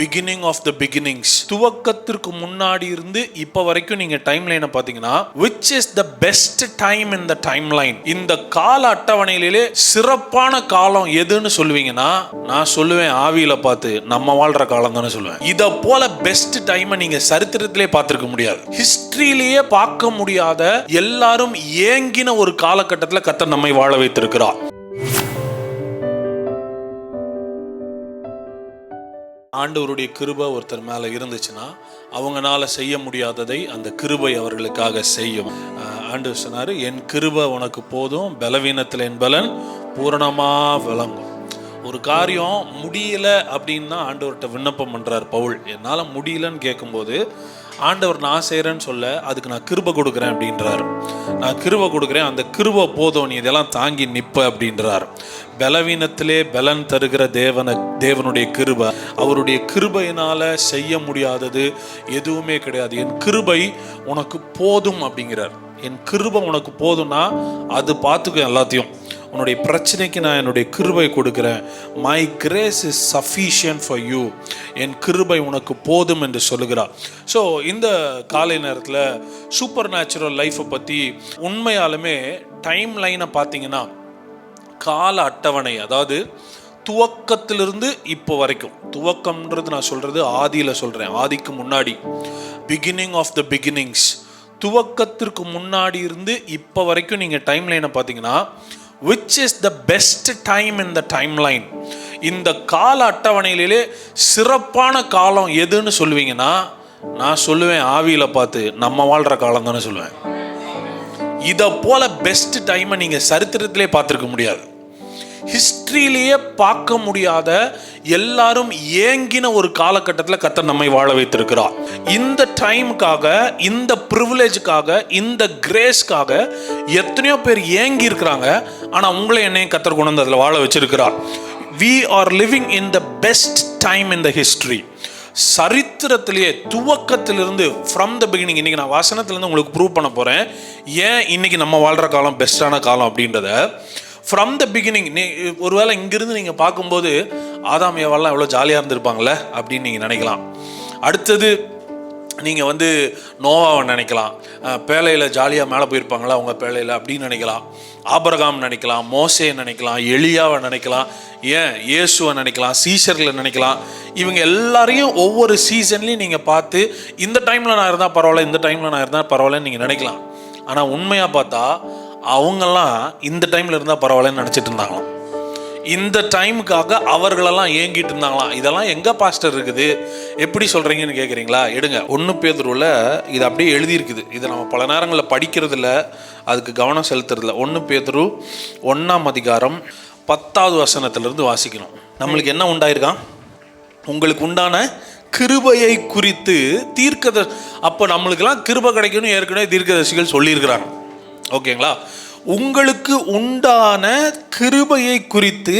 Beginning of the beginnings துவக்கத்திற்கு முன்னாடி இருந்து இப்போ வரைக்கும் நீங்க டைம் லைனை பார்த்தீங்கன்னா which is the best time in the timeline இந்த கால அட்டவணையிலே சிறப்பான காலம் எதுன்னு சொல்லுவீங்கன்னா நான் சொல்லுவேன் ஆவியில பார்த்து நம்ம வாழ்ற காலம் தானே சொல்லுவேன். இதை போல பெஸ்ட் டைமை நீங்க சரித்திரத்திலே பார்த்திருக்க முடியாது. ஹிஸ்டரியிலேயே பார்க்க முடியாத எல்லாரும் ஏங்கின ஒரு காலகட்டத்தில் கத்த நம்மை வாழ வைத்திருக்கிறார். ஆண்டவருடைய கிருபை ஒருத்தர் மேலே இருந்துச்சுன்னா அவங்களால செய்ய முடியாததை அந்த கிருபை அவர்களுக்காக செய்யும். ஆண்டு ஆண்டவர் சொன்னார் என் கிருபை உனக்கு போதும் பலவீனத்தில் என் பலன் பூரணமாக விளங்கும். ஒரு காரியம் முடியல அப்படின்னா ஆண்டவர்கிட்ட விண்ணப்பம் பண்ணுறார் பவுல். என்னால் முடியலன்னு கேட்கும்போது ஆண்டவர் நான் செய்கிறேன்னு சொல்ல அதுக்கு நான் கிருபை கொடுக்குறேன் அப்படின்றார். நான் கிருபை கொடுக்குறேன் அந்த கிருபை போதும் நீ இதெல்லாம் தாங்கி நிற்ப அப்படின்றார். பலவீனத்திலே பலன் தருகிற தேவன தேவனுடைய கிருபை அவருடைய கிருபையினால் செய்ய முடியாதது எதுவுமே கிடையாது. என் கிருபை உனக்கு போதும் அப்படிங்கிறார். என் கிருபை உனக்கு போதும்னா அது பார்த்துக்கும் எல்லாத்தையும். உன்னுடைய பிரச்சனைக்கு நான் என்னுடைய கிருபை கொடுக்குறேன். My grace is sufficient for you என் கிருபை உனக்கு போதும் என்று சொல்லுகிறார். ஸோ இந்த காலை நேரத்தில் சூப்பர் நேச்சுரல் லைஃப்பை பற்றி உண்மையாலுமே டைம் லைனை பார்த்தீங்கன்னா கால அட்டவணை அதாவது துவக்கத்திலிருந்து இப்போ வரைக்கும் துவக்கம்ன்றது நான் சொல்கிறது ஆதியில் சொல்கிறேன் ஆதிக்கு முன்னாடி பிகினிங் ஆஃப் த பிகினிங்ஸ் துவக்கத்திற்கு முன்னாடி இருந்து இப்போ வரைக்கும் நீங்கள் டைம் லைனை பார்த்தீங்கன்னா which is the best time in the timeline இந்த கால அட்டவணையிலே சிறப்பான காலம் எதுன்னு சொல்லுவீங்கன்னா நான் சொல்லுவேன் ஆவியில் பார்த்து நம்ம வாழ்கிற காலம் தானே சொல்லுவேன். இதை போல பெஸ்ட் டைமை நீங்கள் சரித்திரத்திலே பார்த்துருக்க முடியாது. ஹிஸ்ட்ரியிலேயே பார்க்க முடியாத எல்லாரும் ஏங்கின ஒரு காலகட்டத்தில் கத்தர் நம்மை வாழ வைத்திருக்கிறார். இந்த டைமுக்காக இந்த ப்ரிவிலேஜுக்காக இந்த கிரேஸ்க்காக எத்தனையோ பேர் ஏங்கி இருக்கிறாங்க. ஆனால் உங்களை என்னையும் கத்தர் கொண்டு வந்து அதில் வாழ வச்சிருக்கிறார். We are living in the best time in the history சரித்திரத்திலேயே துவக்கத்திலிருந்து ஃப்ரம் த பிகினிங் இன்றைக்கி நான் வசனத்திலேருந்து உங்களுக்கு ப்ரூவ் பண்ண போகிறேன் ஏன் இன்னைக்கு நம்ம வாழ்கிற காலம் பெஸ்ட்டான காலம் அப்படின்றத? ஃப்ரம் த பிகினிங் நீ ஒருவேளை இங்கிருந்து நீங்கள் பார்க்கும்போது ஆதாம் ஏவாலாம் எவ்வளோ ஜாலியாக இருந்திருப்பாங்களே அப்படின்னு நீங்கள் நினைக்கலாம். அடுத்தது நீங்கள் வந்து நோவாவை நினைக்கலாம். பேழையில் ஜாலியாக மேலே போயிருப்பாங்களா அவங்க பேழையில் அப்படின்னு நினைக்கலாம். ஆபரகாம் நினைக்கலாம் மோசே நினைக்கலாம் எளியாவை நினைக்கலாம் ஏன் இயேசுவை நினைக்கலாம் சீசர்களை நினைக்கலாம். இவங்க எல்லாரையும் ஒவ்வொரு சீசன்லையும் நீங்கள் பார்த்து இந்த டைமில் நான் இருந்தால் பரவாயில்ல இந்த டைமில் நான் இருந்தால் பரவாயில்லன்னு நீங்கள் நினைக்கலாம். ஆனால் உண்மையாக பார்த்தா அவங்கெல்லாம் இந்த டைமில் இருந்தால் பரவாயில்லன்னு நினச்சிட்டு இருந்தாங்களாம். இந்த டைமுக்காக அவர்களெல்லாம் ஏங்கிட்டு இருந்தாங்களாம். இதெல்லாம் எங்கே பாஸ்டர் இருக்குது? எப்படி சொல்கிறீங்கன்னு கேட்குறீங்களா எடுங்க. ஒன்று பேதுருவில் இது அப்படியே எழுதியிருக்குது. இதை நம்ம பல நேரங்களில் படிக்கிறதில்ல அதுக்கு கவனம் செலுத்துறதில்ல. ஒன்று பேதுரு ஒன்றாம் அதிகாரம் பத்தாவது வசனத்திலிருந்து வாசிக்கணும். நம்மளுக்கு என்ன உண்டாயிருக்கான்? உங்களுக்கு உண்டான கிருபையை குறித்து தீர்க்கத அப்போ நம்மளுக்கெல்லாம் கிருபை கிடைக்கணும் ஏற்கனவே தீர்க்கதரிசிகள் சொல்லியிருக்கிறாங்க. ஓகேங்களா? உங்களுக்கு உண்டான கிருபையை குறித்து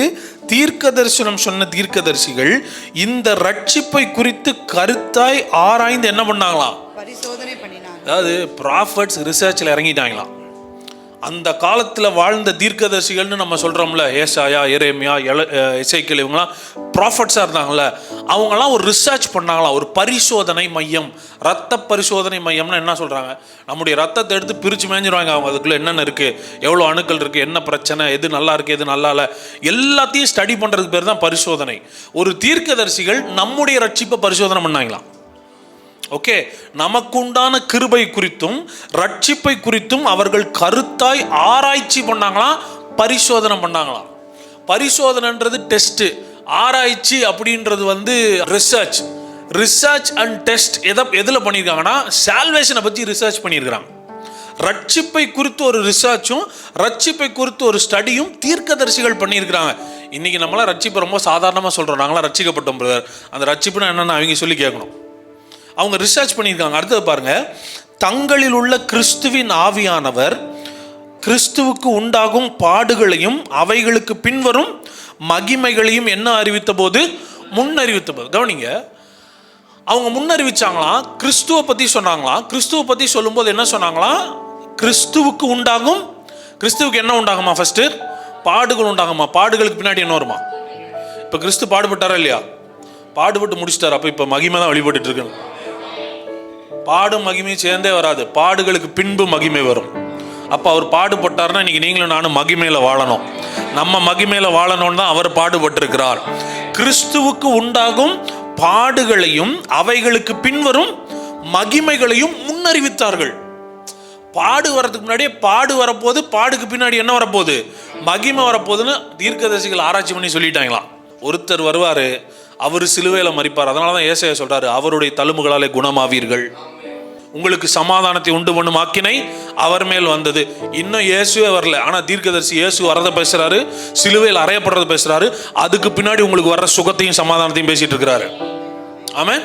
தீர்க்க தரிசனம் சொன்ன தீர்க்கதரிசிகள் இந்த ரட்சிப்பை குறித்து கருத்தாய் ஆராய்ந்து என்ன பண்ணாங்களாம்? அதாவது ப்ராஃபட்ஸ் ரிசர்ச்சில் இறங்கிட்டாங்களாம். அந்த காலத்தில் வாழ்ந்த தீர்க்கதரிசிகள்னு நம்ம சொல்கிறோம்ல ஏசாயா எரேமியா எல இசைக்கல் இவங்களாம் ப்ராஃபட்ஸாக இருந்தாங்கல்ல. அவங்களாம் ஒரு ரிசர்ச் பண்ணாங்களாம். ஒரு பரிசோதனை மையம். ரத்த பரிசோதனை மையம்னா என்ன சொல்கிறாங்க நம்முடைய ரத்தத்தை எடுத்து பிரித்து மேஞ்சிருவாங்க அவங்க. அதுக்குள்ளே என்னென்ன இருக்குது எவ்வளோ அணுக்கள் இருக்குது என்ன பிரச்சனை? எது நல்லா இருக்குது எது நல்லா இல்லை? எல்லாத்தையும் ஸ்டடி பண்ணுறதுக்கு பேர் தான் பரிசோதனை. ஒரு தீர்க்கதரிசிகள் நம்முடைய ரட்சிப்பை பரிசோதனை பண்ணாங்களாம். ஓகே நமக்குண்டான கிருபை குறித்தும் ரட்சிப்பை குறித்தும் அவர்கள் கருத்தாய் ஆராய்ச்சி பண்ணாங்களாம் பரிசோதனை பண்ணாங்களாம் பரிசோதனைன்றது டெஸ்ட் ஆராய்ச்சி அப்படின்றது வந்து ரிசர்ச் ரிசர்ச் அண்ட் டெஸ்ட் எதை எதில் பண்ணியிருக்காங்கன்னா சால்வேஷனை பற்றி ரிசர்ச் பண்ணியிருக்கிறாங்க. ரட்சிப்பை குறித்து ஒரு ரிசர்ச்சும் ரட்சிப்பை குறித்து ஒரு ஸ்டடியும் தீர்க்கதரிசிகள் பண்ணியிருக்கிறாங்க. இன்றைக்கி நம்மளாம் ரட்சிப்பை ரொம்ப சாதாரணமாக சொல்கிறோம் நாங்களாம் ரட்சிக்கப்பட்டோம் பிரதர் அந்த ரட்சிப்புனா என்னென்னு அவங்க சொல்லி கேட்கணும். அவங்க ரிசர்ச் பண்ணியிருக்காங்க. அடுத்தது பாருங்க. தங்களில் உள்ள கிறிஸ்துவின் ஆவியானவர் கிறிஸ்துவுக்கு உண்டாகும் பாடுகளையும் அவைகளுக்கு பின்வரும் மகிமைகளையும் என்ன அறிவித்த போது முன்னறிவித்த போது கவனிங்க. அவங்க முன்னறிவிச்சாங்களாம் கிறிஸ்துவை பற்றி சொன்னாங்களாம் கிறிஸ்துவை பற்றி சொல்லும்போது என்ன சொன்னாங்களாம் கிறிஸ்துவுக்கு உண்டாகும் கிறிஸ்துவுக்கு என்ன உண்டாகுமா ஃபஸ்ட்டு பாடுகள் உண்டாகுமா? பாடுகளுக்கு பின்னாடி என்ன வருமா? இப்போ கிறிஸ்து பாடுபட்டாரா இல்லையா? பாடுபட்டு முடிச்சிட்டாரு? அப்போ இப்போ மகிமை தான் வழிபட்டுட்டு இருக்கேன் பாடும் மகிமையும் சேர்ந்தே வராது. பாடுகளுக்கு பின்பு மகிமை வரும். அப்போ அவர் பாடுபட்டார்னா இன்றைக்கி நீங்களும் நானும் மகிமையில் வாழணும். நம்ம மகிமையில் வாழணும்னு தான் அவர் பாடுபட்டிருக்கிறார். கிறிஸ்துவுக்கு உண்டாகும் பாடுகளையும் அவைகளுக்கு பின்வரும் மகிமைகளையும் முன்னறிவித்தார்கள். பாடு வர்றதுக்கு முன்னாடியே பாடு வரப்போது பாடுக்கு பின்னாடி என்ன வரப்போகுது? மகிமை வரப்போகுதுன்னு தீர்க்கதரிசிகள் ஆராய்ச்சி பண்ணி சொல்லிட்டாங்களாம். ஒருத்தர் வருவார் அவர் சிலுவையில் மறிப்பார். அதனால தான் ஏசையா சொல்கிறார் அவருடைய தழும்புகளாலே குணமாவீர்கள். உங்களுக்கு சமாதானத்தை உண்டு பண்ணும் ஆக்கினை அவர் மேல் வந்தது. இன்னும் இயேசுவே வரல. ஆனால் தீர்க்கதரிசி இயேசு வரதை பேசுறாரு சிலுவையில் அறையப்படுறத பேசுறாரு. அதுக்கு பின்னாடி உங்களுக்கு வர்ற சுகத்தையும் சமாதானத்தையும் பேசிட்டு இருக்கிறாரு. ஆமாம்